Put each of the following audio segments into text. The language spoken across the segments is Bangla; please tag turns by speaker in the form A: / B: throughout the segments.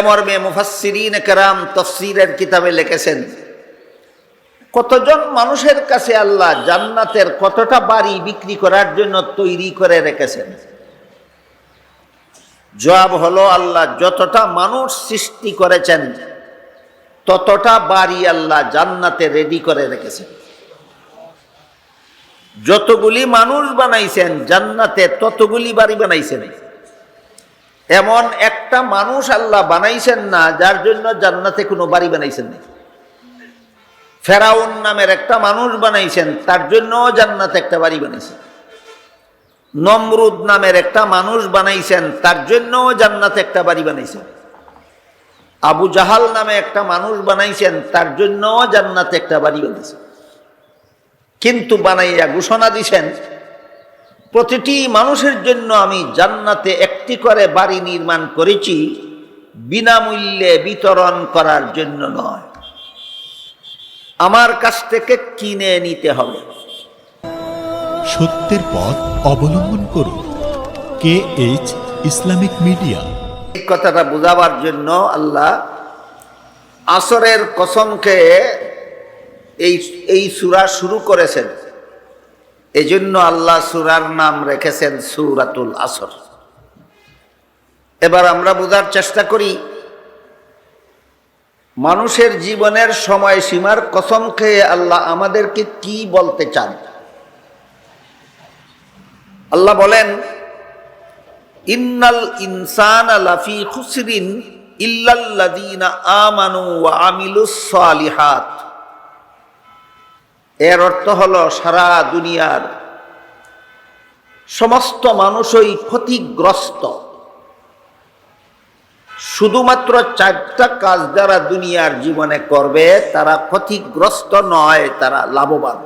A: এমর্মে মুফাসসিরিন কেরাম তফসিরের কিতাবে লিখেছেন, কতজন মানুষের কাছে আল্লাহ জান্নাতের কতটা বাড়ি বিক্রি করার জন্য তৈরি করে রেখেছেন? জবাব হলো, আল্লাহ যতটা মানুষ সৃষ্টি করেছেন, ততটা বাড়ি আল্লাহ জান্নাতে রেডি করে রেখেছেন। যতগুলি মানুষ বানাইছেন, জান্নাতে ততগুলি বাড়ি বানাইছেন। এমন একটা মানুষ আল্লাহ বানাইছেন না, যার জন্য জান্নাতে কোনো বাড়ি বানাইছেন না। ফেরাউন নামের একটা মানুষ বানাইছেন, তার জন্য জান্নাতে একটা বাড়ি বানাইছেন। নমরুদ নামের একটা মানুষ বানাইছেন, তার জন্য জান্নাতে একটা বাড়ি বানাইছেন। আবু জাহাল নামে একটা মানুষ বানাইছেন, তার জন্য জান্নাতে একটা বাড়ি বানাইছেন। কিন্তু বানাইয়া ঘোষণা দিছেন, প্রতিটি মানুষের জন্য আমি জান্নাতে একটি করে বাড়ি নির্মাণ করেছি বিনামূল্যে বিতরণ করার জন্য নয়। আমার কাছ থেকে কিনে নিতে হবে।
B: সত্যের পথ অবলম্বন করুন। K H Islamic media.
A: এই কথাটা বোঝাবার জন্য আল্লাহ আসরের কসমকে এই এই সুরা শুরু করেছেন। এজন্য আল্লাহ সুরার নাম রেখেছেন সুরাতুল আসর। এবার আমরা বোঝার চেষ্টা করি, মানুষের জীবনের সময় সীমার কসম খেয়ে আল্লাহ আমাদেরকে কি বলতে চান? আল্লাহ বলেন, ইন্নাল ইনসান লাফি খুসরিন ইল্লাল্লাযীনা এর অর্থ হলো সারা দুনিয়ার সমস্ত মানুষই ক্ষতিগ্রস্ত। শুধুমাত্র চারটা কাজ যারা দুনিয়ার জীবনে করবে, তারা ক্ষতিগ্রস্ত নয়, তারা লাভবান।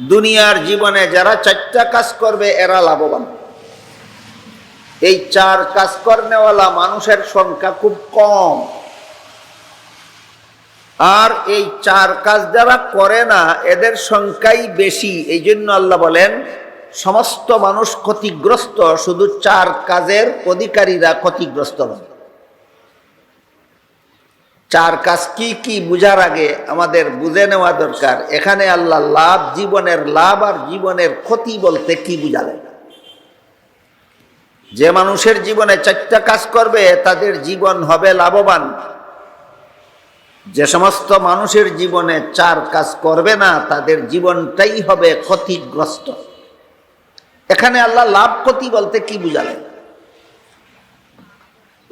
A: দুনিয়ার জীবনে যারা চারটা কাজ করবে, এরা লাভবান। এই চার কাজ করনেওয়ালা মানুষের সংখ্যা খুব কম। আর এই চার কাজ যারা করে না, এদের সংখ্যাই বেশি। এই জন্য আল্লাহ বলেন সমস্ত মানুষ ক্ষতিগ্রস্ত, শুধু চার কাজের অধিকারীরা ক্ষতিগ্রস্ত নয়। চার কাজ কি কি বুঝার আগে আমাদের বুঝে নেওয়া দরকার। এখানে আল্লাহ লাভ, জীবনের লাভ আর জীবনের ক্ষতি বলতে কি বুঝালেন? যে মানুষের জীবনে চারটা কাজ করবে, তাদের জীবন হবে লাভবান। যে সমস্ত মানুষের জীবনে চার কাজ করবে না, তাদের জীবনটাই হবে ক্ষতিগ্রস্ত। এখানে আল্লাহ লাভ ক্ষতি বলতে কি বুঝালেন?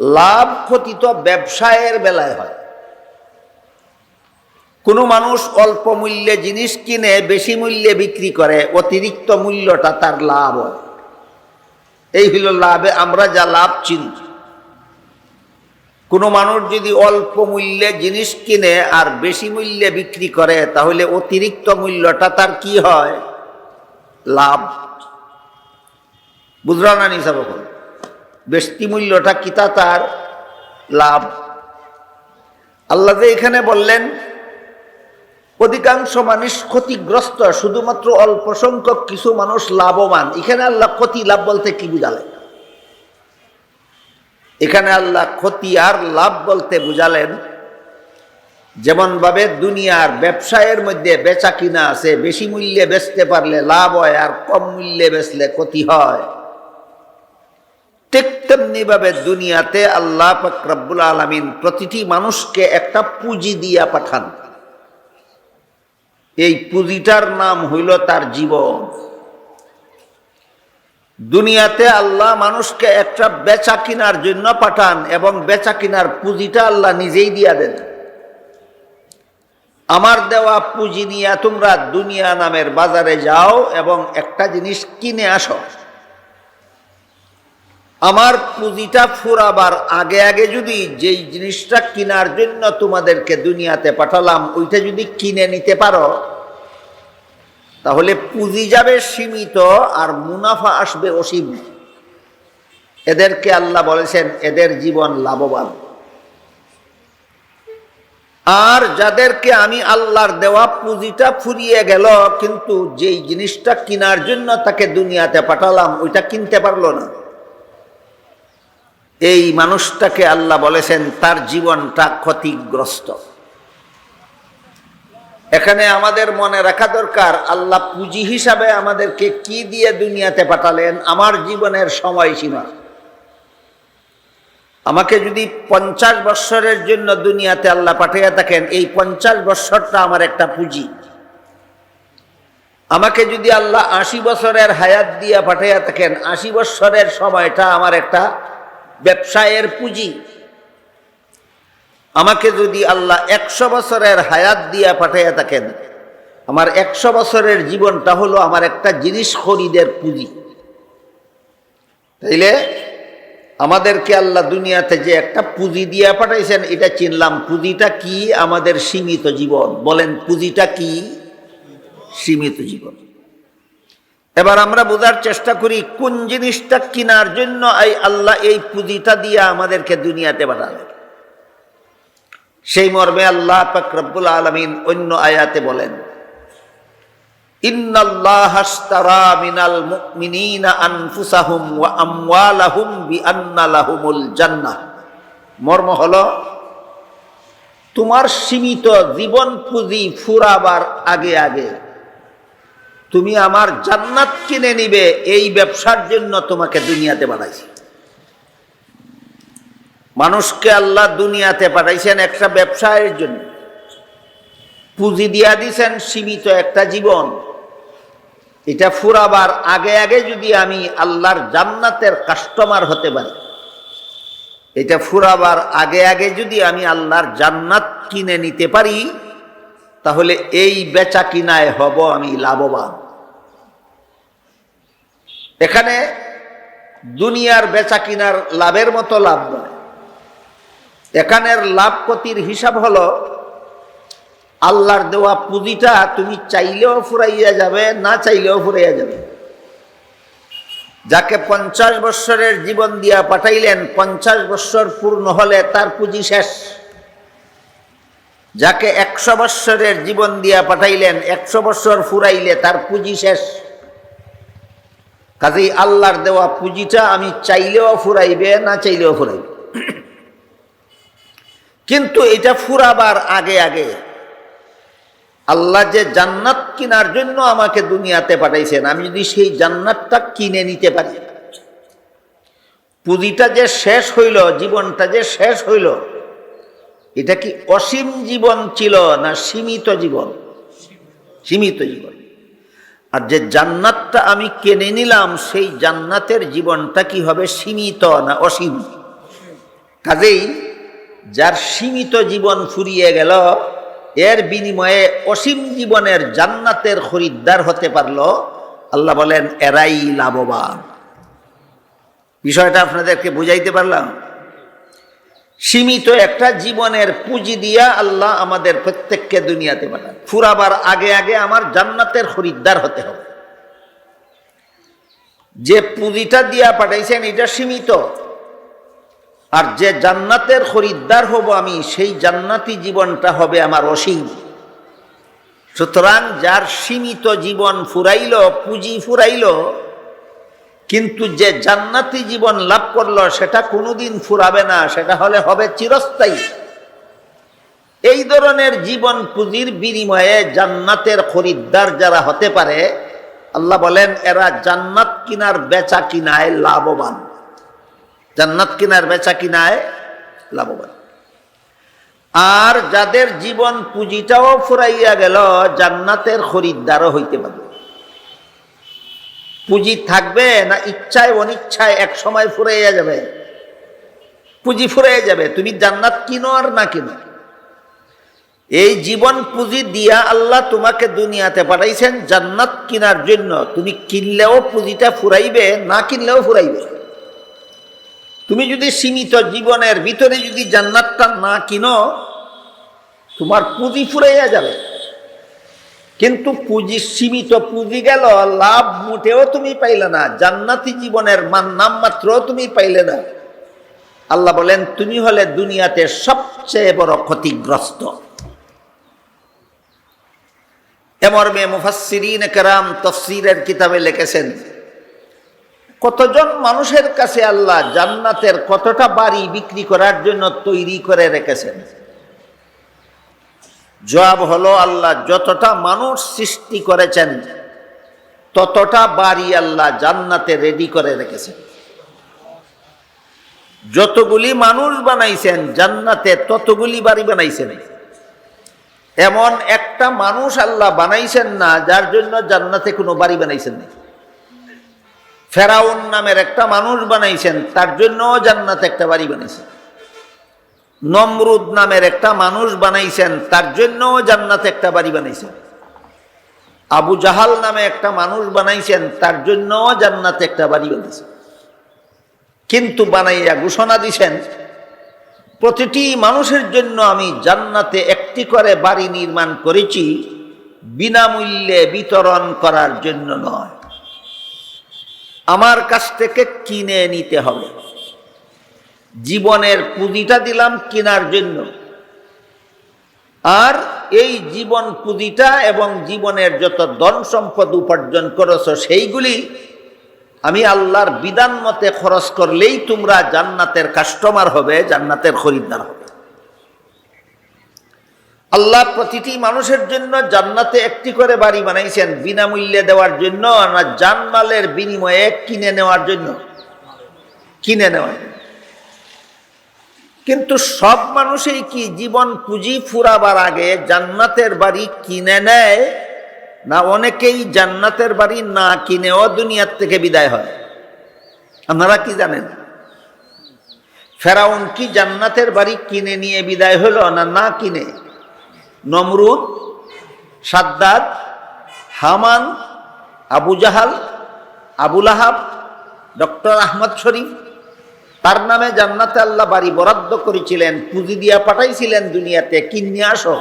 A: লাভ ক্ষতি তো ব্যবসায়ের বেলায় হয়। কোনো মানুষ অল্প মূল্যে জিনিস কিনে, বেশি মূল্যে বিক্রি করে, অতিরিক্ত মূল্যটা তার লাভ হয়। এই হইল লাভে, আমরা যা লাভ চিনি। কোনো মানুষ যদি অল্প মূল্যে জিনিস কিনে আর বেশি মূল্যে বিক্রি করে, তাহলে অতিরিক্ত মূল্যটা তার কি হয়? লাভ। বুঝলা না নিসাব বেশি মূল্যটা কিতা তার লাভ? আল্লাহ এখানে বললেন, অধিকাংশ মানুষ ক্ষতিগ্রস্ত, শুধুমাত্র অল্প সংখ্যক কিছু মানুষ লাভবান। এখানে আল্লাহ ক্ষতি লাভ বলতে কি বুঝালেন? এখানে আল্লাহ ক্ষতি আর লাভ বলতে বুঝালেন যেমন ভাবে দুনিয়ার ব্যবসায়ের মধ্যে বেচা কিনা আছে, বেশি মূল্যে বেচতে পারলে লাভ হয় আর কম মূল্যে বেচলে ক্ষতি হয়। ঠিক তেমনি ভাবে দুনিয়াতে আল্লাহ রব্বুল আলমিন প্রতিটি মানুষকে একটা পুঁজি দিয়া পাঠান। এই পুঁজিটার নাম হইল তার জীবন। দুনিয়াতে আল্লাহ মানুষকে একটা বেচা কিনার জন্য পাঠান এবং বেচা কিনার পুঁজিটা আল্লাহ নিজেই দিয়া দেন। আমার দেওয়া পুঁজি নিয়ে তোমরা দুনিয়া নামের বাজারে যাও এবং একটা জিনিস কিনে আসো। আমার পুঁজিটা ফুরাবার আগে আগে যদি যেই জিনিসটা কেনার জন্য তোমাদেরকে দুনিয়াতে পাঠালাম, ওইটা যদি কিনে নিতে পারো, তাহলে পুঁজি যাবে সীমিত আর মুনাফা আসবে অসীম। এদেরকে আল্লাহ বলেছেন, এদের জীবন লাভবান। আর যাদেরকে আমি আল্লাহর দেওয়া পুঁজিটা ফুরিয়ে গেল, কিন্তু যেই জিনিসটা কেনার জন্য তাকে দুনিয়াতে পাঠালাম, ওইটা কিনতে পারল না। এই মানুষটাকে আল্লাহ বলেছেন, তার জীবনটা ক্ষতিগ্রস্ত। এখানে আমাদের মনে রাখা দরকার, আল্লাহ পুঁজি হিসাবে আমাদেরকে কি দিয়ে দুনিয়াতে পাঠালেন, আমার জীবনের সময়সীমা। আমাকে যদি পঞ্চাশ বৎসরের জন্য দুনিয়াতে আল্লাহ পাঠিয়ে থাকেন, এই পঞ্চাশ বৎসরটা আমার একটা পুঁজি। আমাকে যদি আল্লাহ আশি বছরের হায়াত দিয়ে পাঠিয়ে থাকেন, আশি বৎসরের সময়টা আমার একটা ব্যবসায়ের পুঁজি। আমাকে যদি আল্লাহ একশো বছরের হায়াত দিয়া পাঠাইয়া থাকেন, আমার একশো বছরের জীবনটা হলো আমার একটা জিনিস খরিদের পুঁজি। তাইলে আমাদেরকে আল্লাহ দুনিয়াতে যে একটা পুঁজি দিয়া পাঠাইছেন, এটা চিনলাম, পুঁজিটা কি? আমাদের সীমিত জীবন। বলেন, পুঁজিটা কি? সীমিত জীবন। এবার আমরা বোঝার চেষ্টা করি, কোন জিনিসটা কেনার জন্য এই আল্লাহ এই পুঁজিটা দিয়ে আমাদেরকে দুনিয়াতে পাঠালেন সেই মর্মে আল্লাহ পাক রব্বুল আলমিন অন্য আয়াতে বলেন মর্ম হলো, তোমার সীমিত জীবন পুঁজি ফুরাবার আগে আগে তুমি আমার জান্নাত কিনে নিবে, এই ব্যবসার জন্য তোমাকে দুনিয়াতে বানাইছি। মানুষকে আল্লাহ দুনিয়াতে পাঠাইছেন একটা ব্যবসায়ের জন্য। পুঁজি দিয়া দিছেন সীমিত একটা জীবন। এটা ফুরাবার আগে আগে যদি আমি আল্লাহর জান্নাতের কাস্টমার হতে পারি, এটা ফুরাবার আগে আগে যদি আমি আল্লাহর জান্নাত কিনে নিতে পারি তাহলে এই বেচা কিনায় হব আমি লাভবান। এখানে দুনিয়ার বেচা কিনার লাভের মতো লাভ নয়। এখানের লাভ ক্ষতির হিসাব হলো, আল্লাহর দেওয়া পুঁজিটা তুমি চাইলেও ফুরাইয়া যাবে, না চাইলেও ফুরাইয়া যাবে। যাকে পঞ্চাশ বৎসরের জীবন দিয়া পাঠাইলেন, পঞ্চাশ বৎসর পূর্ণ হলে তার পুঁজি শেষ। যাকে একশো বৎসরের জীবন দিয়া পাঠাইলেন, একশো বৎসর ফুরাইলে তার পুঁজি শেষ। কাজেই আল্লাহর দেওয়া পুঁজিটা আমি চাইলেও ফুরাইবে, না চাইলেও ফুরাইবে। কিন্তু এটা ফুরাবার আগে আগে আল্লাহ যে জান্নাত কিনার জন্য আমাকে দুনিয়াতে পাঠাইছেন, আমি যদি সেই জান্নাতটা কিনে নিতে পারি। পুঁজিটা যে শেষ হইল, জীবনটা যে শেষ হইল এটা কি অসীম জীবন ছিল না সীমিত জীবন? সীমিত জীবন। আর যে জান্নাতটা আমি কিনে নিলাম, সেই জান্নাতের জীবনটা কি হবে সীমিত না অসীম? কাজেই যার সীমিত জীবন ফুরিয়ে গেল, এর বিনিময়ে অসীম জীবনের জান্নাতের খরিদ্দার হতে পারল, আল্লাহ বলেন, এরাই লাভবান। বিষয়টা আপনাদেরকে বুঝাইতে পারলাম? সীমিত একটা জীবনের পুঁজি দিয়া আল্লাহ আমাদের প্রত্যেককে দুনিয়াতে পাঠান ফুরাবার আগে আগে আমার জান্নাতের খরিদ্দার হতে হবে। যে পুঁজিটা দিয়া পাঠাইছেন, এটা সীমিত। আর যে জান্নাতের খরিদ্দার হব আমি, সেই জান্নাতি জীবনটা হবে আমার অসীম। সুতরাং যার সীমিত জীবন ফুরাইল, পুঁজি ফুরাইল কিন্তু যে জান্নাতি জীবন লাভ করল, সেটা কোনোদিন ফুরাবে না, সেটা হলে হবে চিরস্থায়ী। এই ধরনের জীবন পুঁজির বিনিময়ে জান্নাতের খরিদ্দার যারা হতে পারে, আল্লাহ বলেন, এরা জান্নাত কিনার বেচা কিনায় লাভবান। জান্নাত কিনার বেচা কিনায় লাভবান। আর যাদের জীবন পুঁজিটাও ফুরাইয়া গেল, জান্নাতের খরিদ্দারও হইতে পারবে। পুঁজি থাকবে না ইচ্ছায় অনিচ্ছায় এক সময় ফুরাইয়া যাবে? পুঁজি ফুরাইয়া যাবে। তুমি জান্নাত কিনো আর না কিনো? এই জীবন পুঁজি দিয়া আল্লাহ তোমাকে দুনিয়াতে পাঠাইছেন জান্নাত কিনার জন্য। তুমি কিনলেও পুঁজিটা ফুরাইবে, না কিনলেও ফুরাইবে। তুমি যদি সীমিত জীবনের ভিতরে যদি জান্নাতটা না কিনো, তোমার পুঁজি ফুরাইয়া যাবে। কিন্তু পুঁজি সীমিত পুঁজি গেল, লাভ মোটেও তুমি পাইলে না, জান্নাতি জীবনের মান নাম মাত্র তুমি পাইলে না। আল্লাহ বলেন, তুমি হলে দুনিয়াতে সবচেয়ে বড় ক্ষতিগ্রস্ত। এমর্মে মুফাসসিরিন কেরাম তফসিরের কিতাবে লিখেছেন, কতজন মানুষের কাছে আল্লাহ জান্নাতের কতটা বাড়ি বিক্রি করার জন্য তৈরি করে রেখেছেন? জবাব হলো আল্লাহ, যতটা মানুষ সৃষ্টি করেছেন, ততটা বাড়ি আল্লাহ জান্নাতে রেডি করে রেখেছেন। যতগুলি মানুষ বানাইছেন, জান্নাতে ততগুলি বাড়ি বানাইছেন। এমন একটা মানুষ আল্লাহ বানাইছেন না, যার জন্য জান্নাতে কোনো বাড়ি বানাইছেন না। ফেরাউন নামের একটা মানুষ বানাইছেন, তার জন্য জান্নাতে একটা বাড়ি বানাইছেন। নমরুদ নামের একটা মানুষ বানাইছেন, তার জন্য জান্নাতে একটা বাড়ি বানাইছেন। আবু জাহাল নামে একটা মানুষ বানাইছেন, তার জন্য জান্নাতে একটা বাড়ি বানাইছেন। কিন্তু বানাইয়া ঘোষণা দিছেন, প্রতিটি মানুষের জন্য আমি জান্নাতে একটি করে বাড়ি নির্মাণ করেছি, বিনামূল্যে বিতরণ করার জন্য নয়। আমার কাছ থেকে কিনে নিতে হবে। জীবনের পুঁজিটা দিলাম কেনার জন্য। আর এই জীবন পুঁজিটা এবং জীবনের যত ধন সম্পদ উপার্জন করেছ, সেইগুলি আমি আল্লাহর বিধান মতে খরচ করলেই তোমরা জান্নাতের কাস্টমার হবে, জান্নাতের খরিদ্দার হবে। আল্লাহ প্রতিটি মানুষের জন্য জান্নাতে একটি করে বাড়ি বানাইছেন বিনামূল্যে দেওয়ার জন্য, না জানমালের বিনিময়ে কিনে নেওয়ার জন্য? কিনে নেওয়ার জন্য। কিন্তু সব মানুষই কি জীবন পুঁজি ফুরাবার আগে জান্নাতের বাড়ি কিনে নেয়? না অনেকেই জান্নাতের বাড়ি না কিনেও দুনিয়ার থেকে বিদায় হয়। আপনারা কি জানেন? ফেরাউন কি জান্নাতের বাড়ি কিনে নিয়ে বিদায় হলো না না কিনে? নমরুদ, সাদ্দাদ, হামান, আবু জাহাল আবুল আহাব ডক্টর আহমদ শরীফ তার নামে জান্নাতে আল্লাহ বাড়ি বরাদ্দ করেছিলেন, পুঁজি দিয়া পাঠাইছিলেন দুনিয়াতে, কিনে আসো?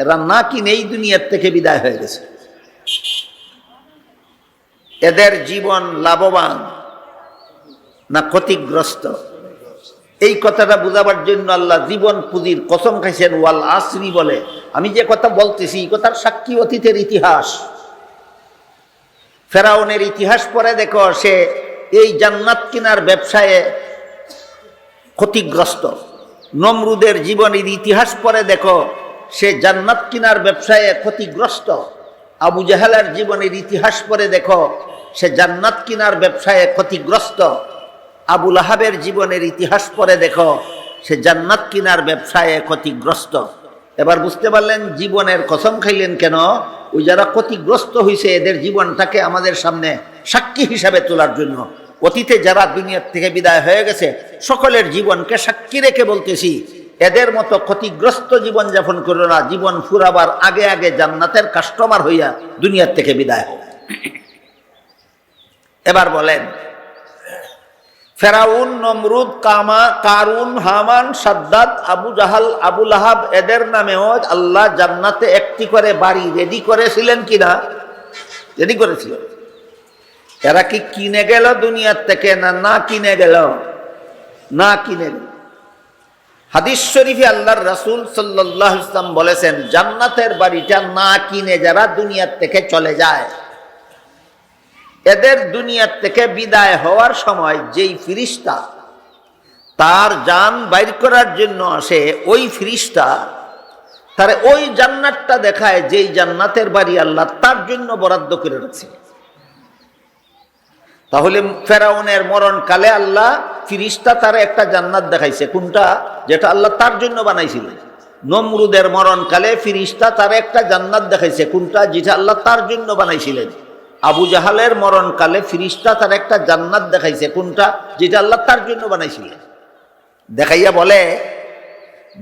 A: এরা না কিনেই দুনিয়ার থেকে বিদায় হয়ে গেছে। এদের জীবন লাভবান না ক্ষতিগ্রস্ত? এই কথাটা বুঝাবার জন্য আল্লাহ জীবন পুঁজির কসম খাইছেন, ওয়াল আসরি বলে। আমি যে কথা বলতেছি, এই কথার সাক্ষী অতীতের ইতিহাস। ফেরাউনের ইতিহাস পরে দেখো, সে এই জান্নাত কিনার ব্যবসায়ে ক্ষতিগ্রস্ত। নমরুদের জীবনের ইতিহাস পরে দেখো, সে জান্নাত কিনার ব্যবসায়ে ক্ষতিগ্রস্ত। আবু জাহালার জীবনের ইতিহাস পরে দেখো, সে জান্নাত কিনার ব্যবসায়ে ক্ষতিগ্রস্ত। আবুল আহাবের জীবনের ইতিহাস পরে দেখো, সে জান্নাত কিনার ব্যবসায়ে ক্ষতিগ্রস্ত। এবার বুঝতে পারলেন জীবনের কসম খাইলেন কেন? ওই যারা ক্ষতিগ্রস্ত হয়েছে এদের জীবনটাকে আমাদের সামনে সাক্ষী হিসাবে তোলার জন্য। অতীতে যারা দুনিয়ার থেকে বিদায় হয়ে গেছে, সকলের জীবনকে সাক্ষী রেখে বলতেছি, এদের মতো ক্ষতিগ্রস্ত জীবন যাপন করো না, জীবন ফুরাবার আগে আগে জান্নাতের কাস্টমার হইয়া দুনিয়ার থেকে বিদায় হোক এবার বলেন, ফেরাউন, নমরুদ, কামা, কারুন, হামান সাদ্দাত আবু জাহাল আবুল আহাব এদের নামেও আল্লাহ জান্নাতে একটি করে বাড়ি রেডি করেছিলেন কিনা? রেডি করেছিলেন এরা কি কিনে গেল দুনিয়ার থেকে না না কিনে গেল? না কিনে গেল। হাদিস শরীফে আল্লাহর রাসূল আলাইহি ইসলাম বলেছেন, জান্নাতের বাড়িটা না কিনে যারা দুনিয়ার থেকে চলে যায়। এদের দুনিয়ার থেকে বিদায় হওয়ার সময় যেই ফিরিস্তা তার যান বাইর করার জন্য আসে, ওই ফিরিস্তা তার ওই জান্নাতটা দেখায় যেই জান্নাতের বাড়ি আল্লাহ তার জন্য বরাদ্দ করে রাখছে। তাহলে ফেরাউনের মরণকালে আল্লাহ ফিরিস্তা তার একটা জান্নাত দেখাইছে। কোনটা? যেটা আল্লাহ তার জন্য বানাইছিলেন নমরুদের মরণকালে ফিরিস্তা তার একটা জান্নাত দেখাইছে। কোনটা? যেটা আল্লাহ তার জন্য বানাইছিলেন। আবু জাহালের মরণকালে ফিরিস্তা তার একটা জান্নাত দেখাইছে। কোনটা? যেটা আল্লাহ তার জন্য বানাইছিলেন দেখাইয়া বলে,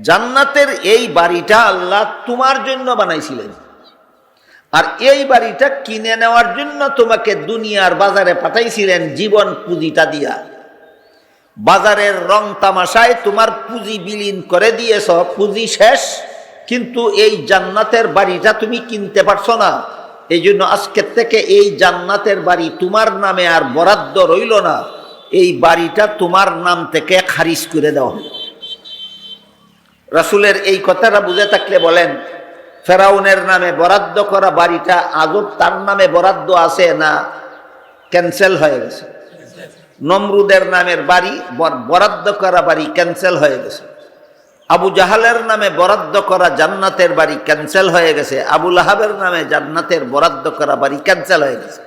A: জান্নাতের এই বাড়িটা আল্লাহ তোমার জন্য বানাইছিলেন। আর এই বাড়িটা কিনে নেওয়ার জন্য তোমাকে দুনিয়ার বাজারে পাঠাইছিলেন জীবন পুঁজিটা দিয়া। বাজারের রং তামাশায় তোমার পুঁজি বিলীন করে দিয়েছ, পুঁজি শেষ, কিন্তু এই জান্নাতের বাড়িটা তুমি কিনতে পারছ না। এই জন্য আজকের থেকে এই জান্নাতের বাড়ি তোমার নামে আর বরাদ্দ রইল না। এই বাড়িটা তোমার নাম থেকে খারিজ করে দেওয়া রাসুলের এই কথাটা বুঝে থাকলে বলেন ফেরাউনের নামে বরাদ্দ করা বাড়িটা আজব তার নামে বরাদ্দ আছে না? ক্যান্সেল হয়ে গেছে। নমরুদের নামের বাড়ি বরাদ্দ করা বাড়ি ক্যান্সেল হয়ে গেছে। আবু জাহালের নামে বরাদ্দ করা জান্নাতের বাড়ি ক্যান্সেল হয়ে গেছে। আবুল আহাবের নামে জান্নাতের বরাদ্দ করা বাড়ি ক্যান্সেল হয়ে গেছে।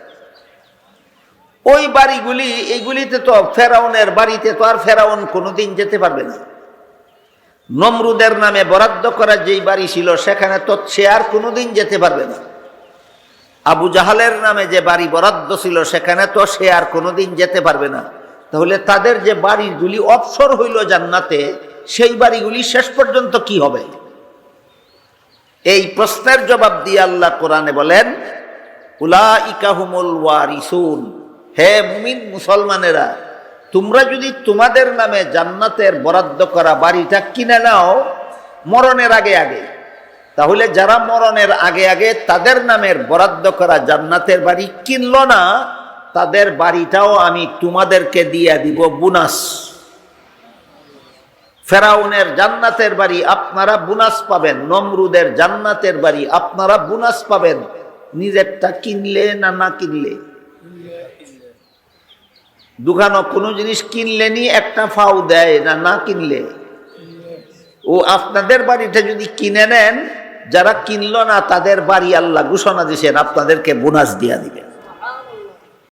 A: ওই বাড়িগুলি এইগুলিতে তো ফেরাউনের বাড়িতে তো আর ফেরাউন কোনোদিন যেতে পারবে না। নমরুদের নামে বরাদ্দ করা যেই বাড়ি ছিল, সেখানে তো সে আর কোনোদিন যেতে পারবে না। আবু জাহালের নামে যে বাড়ি বরাদ্দ ছিল, সেখানে তো সে আর কোনোদিন যেতে পারবে না। তাহলে তাদের যে বাড়িগুলি অবসর হইল জান্নাতে, সেই বাড়িগুলি শেষ পর্যন্ত কি হবে? এই প্রশ্নের জবাব দিয়ে আল্লাহ কোরআনে বলেন উলা ইকাহুমুল ওয়ারিসুন। হে মুমিন মুসলমানেরা তোমরা যদি তোমাদের নামে জান্নাতের বরাদ্দ করা বাড়িটা কিনে নাও, মরণের আগে আগে। তাহলে যারা মরণের আগে আগে তাদের নামের বরাদ্দ করা জান্নাতের বাড়ি কিনল না, তাদের বাড়িটাও আমি তোমাদেরকে দিয়ে দিব বুনাস। ফেরাউনের জান্নাতের বাড়ি আপনারা বুনাস পাবেন, নমরুদের জান্নাতের বাড়ি আপনারা বুনাস পাবেন। নিজেরটা কিনলে না না কিনলে? দোকানও কোনো জিনিস কিনলেনি একটা ফাও দেয় না না কিনলে। ও আপনাদের বাড়িটা যদি কিনে নেন, যারা কিনল না তাদের বাড়ি আল্লাহ ঘোষণা দিয়েছেন আপনাদেরকে বোনাস দিয়া দিবেন।